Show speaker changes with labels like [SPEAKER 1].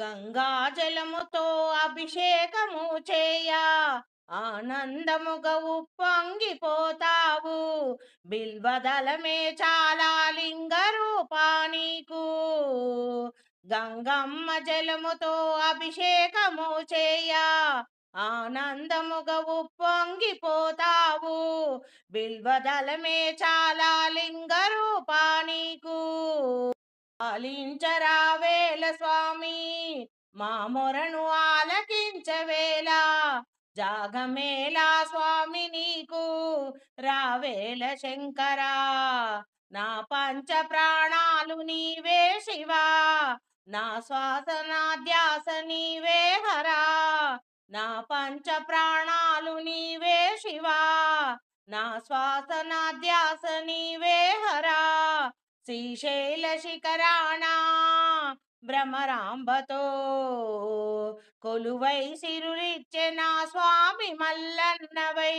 [SPEAKER 1] గంగా జలముతో అభిషేకము చేయ. ఆనందముగా ఉప్పొంగిపోతావు. బిల్వదలమే చాలా లింగ రూపానికు గంగమ్మ జలముతో అభిషేకము చేయ. ఆనందముగా ఉప్పొంగిపోతావు. బిల్వదలమే చాలా లింగ రూపానికు పాలించరావేల స్వామి. మా మొరను ఆలకించవేళ జాగమేలా స్వామి నీకు రావేల శంకరా. నా పంచ ప్రాణాలు నీవే శివా. నా శ్వాస నా ధ్యాస నీవే హరా. నా పంచ ప్రాణాలు నీవే శివా. నా శ్వాస నా ధ్యాస నీవే హరా. శ్రీశైల శిఖరాణా భ్రమరాంబతో కొలువై సిరులిచ్చే నా స్వామి మల్లన్నవై.